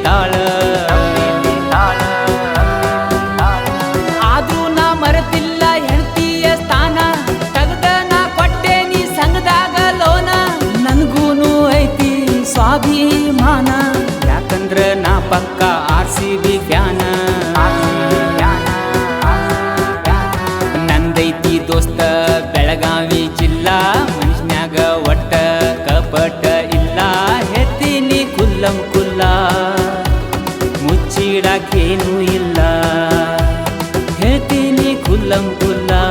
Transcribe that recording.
ಬಿದ್ದಾಳ ಆದ್ರೂ ನಾ ಮರೆತಿಲ್ಲ ಹೆಂಡತಿಯ ಸ್ಥಾನ. ತಗದ ನಾ ಕೊಟ್ಟೆ ನೀ ಸಂಘದಾಗ ಲೋನ. ನನಗೂನು ಐತಿ ಸ್ವಾಭಿಮಾನ. ಯಾಕಂದ್ರ ನಾ ಪಕ್ಕ ಆರ್ ಸಿ ಬಿ ಜ್ಞಾನ ನಂದೈತಿ ದೋಸ್ತ, ಬೆಳಗಾವಿ ಜಿಲ್ಲಾ. ಮನುಷ್ಯನಾಗ ಒಟ್ಟ ಕಪಟ ಇಲ್ಲ. ಹೆತ್ತೀನಿ ಕುಲ್ಲಂ ಕುಲ್ಲ. রাখেন হে তিনি খুল্লাম খুল্লা